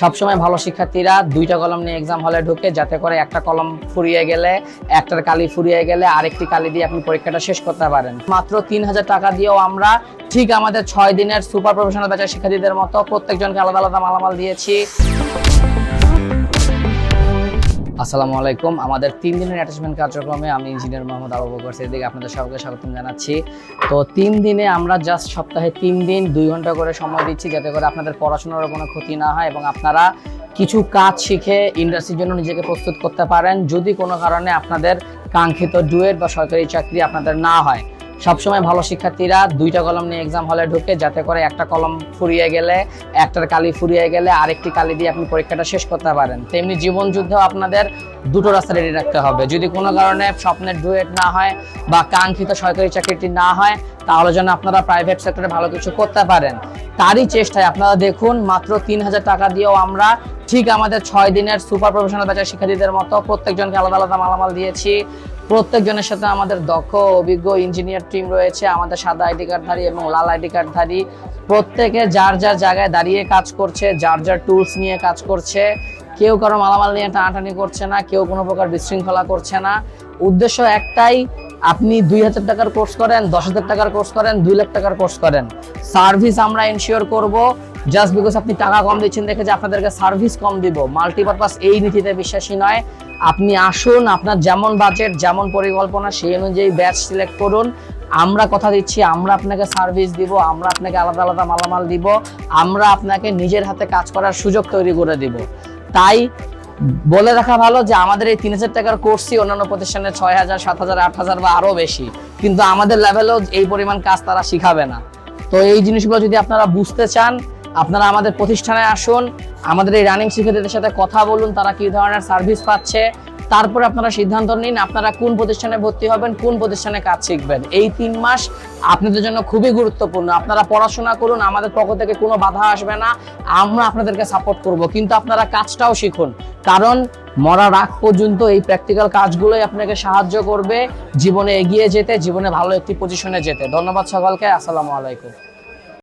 সবসময় ভালো শিক্ষার্থীরা দুইটা কলম নিয়ে এক্সাম হলে ঢুকে যাতে করে একটা কলম ফুরিয়ে গেলে, একটার কালি ফুরিয়ে গেলে আরেকটি কালি দিয়ে আপনি পরীক্ষাটা শেষ করতে পারেন। মাত্র তিন হাজার টাকা দিয়েও আমরা ঠিক আমাদের ছয় দিনের সুপার প্রফেশনাল ব্যাচের শিক্ষার্থীদের মতো প্রত্যেকজনকে আলাদা আলাদা মালামাল দিয়েছি। আসসালামু আলাইকুম। আমাদের তিন দিনের অ্যাটাচমেন্ট কার্যক্রমে আমি ইঞ্জিনিয়ার মোহাম্মদ আবু বকর সিদ্দিক আপনাদের সবাইকে স্বাগতম জানাচ্ছি। তো তিন দিনে আমরা জাস্ট সপ্তাহে তিন দিন দুই ঘণ্টা করে সময় দিচ্ছি যাতে করে আপনাদের পড়াশোনারও কোনো ক্ষতি না হয় এবং আপনারা কিছু কাজ শিখে ইন্ডাস্ট্রির জন্য নিজেকে প্রস্তুত করতে পারেন। যদি কোনো কারণে আপনাদের কাঙ্ক্ষিত ডুয়েট বা সরকারি চাকরি আপনাদের না হয় সবসময় ভালো শিক্ষার্থীরা দুইটা কলম নিয়ে এক্সাম হলে ঢুকে যাতে করে একটা কলম ফুরিয়ে গেলে, একটার কালি ফুরিয়ে গেলে আরেকটি কালি দিয়ে আপনি পরীক্ষাটা শেষ করতে পারেন। তেমনি জীবন যুদ্ধেও আপনাদের দুটো রাস্তা রেডি রাখতে হবে। যদি কোনো কারণে স্বপ্নের ডুয়েট না হয় বা কাঙ্ক্ষিত সরকারি চাকরিটি না হয়, তাহলে যেন আপনারা প্রাইভেট সেক্টরে ভালো কিছু করতে পারেন। তারই চেষ্টায় আপনারা দেখুন, মাত্র তিন হাজার টাকা দিয়েও আমরা ঠিক আমাদের ছয় দিনের সুপার প্রফেশনাল ব্যাচের শিক্ষার্থীদের মতো প্রত্যেকজনকে আলাদা আলাদা মালামাল দিয়েছি। প্রত্যেকজনের সাথে আমাদের দক্ষ, অভিজ্ঞ ইঞ্জিনিয়ার টিম রয়েছে, আমাদের সাদা আইডি কার্ডধারী এবং লাল আইডি কার্ডধারী প্রত্যেকে যার যার জায়গায় দাঁড়িয়ে কাজ করছে, যার যার টুলস নিয়ে কাজ করছে, কেউ কারও মালামাল নিয়ে টানাটানি করছে না, কেউ কোনো প্রকার বিশৃঙ্খলা করছে না। উদ্দেশ্য একটাই, আপনি দুই হাজার টাকার কোর্স করেন, দশ হাজার টাকার কোর্স করেন, দুই লাখ টাকার কোর্স করেন। সার্ভিস আমরা এনশিওর করব জাস্ট বিকজ আপনি টাকা কম দিচ্ছেন দেখে যে আপনাদেরকে সার্ভিস কম দিব। মাল্টিপারপাস এই নীতিতে বিশ্বাসী নয়। আপনি আসুন, আপনার যেমন বাজেট যেমন পরিকল্পনা, সেই অনুযায়ী ব্যাচ সিলেক্ট করুন। আমরা কথা দিচ্ছি, আমরা আপনাকে সার্ভিস দিব, আমরা আপনাকে আলাদা আলাদা মালামাল দিব, আমরা আপনাকে নিজের হাতে কাজ করার সুযোগ তৈরি করে দিব। তাই বলে রাখা ভালো যে আমাদের এই তিন হাজার টাকার কোর্সই অন্যান্য প্রতিষ্ঠানে ছয় হাজার, সাত হাজার, আট হাজার বা আরও বেশি। কিন্তু আমাদের লেভেলেও এই পরিমাণ কাজ তারা শিখাবে না। তো এই জিনিসগুলো যদি আপনারা বুঝতে চান আপনারা আমাদের প্রতিষ্ঠানে আসুন, আমাদের এই রানিং শিক্ষার্থীদের সাথে কথা বলুন, তারা কি ধরনের সার্ভিস পাচ্ছে, তারপরে আপনারা সিদ্ধান্ত নিন আপনারা কোন প্রতিষ্ঠানে ভর্তি হবেন, কোন প্রতিষ্ঠানে কাজ শিখবেন। এই তিন মাস আপনাদের জন্য খুবই গুরুত্বপূর্ণ। আপনারা পড়াশোনা করুন, আমাদের পক্ষ থেকে কোনো বাধা আসবে না, আমরা আপনাদেরকে সাপোর্ট করব। কিন্তু আপনারা কাজটাও শিখুন, কারণ মরার আগ পর্যন্ত এই প্র্যাকটিক্যাল কাজগুলোই আপনাকে সাহায্য করবে জীবনে এগিয়ে যেতে, জীবনে ভালো একটি পজিশনে যেতে। ধন্যবাদ সকলকে, আসসালামু আলাইকুম।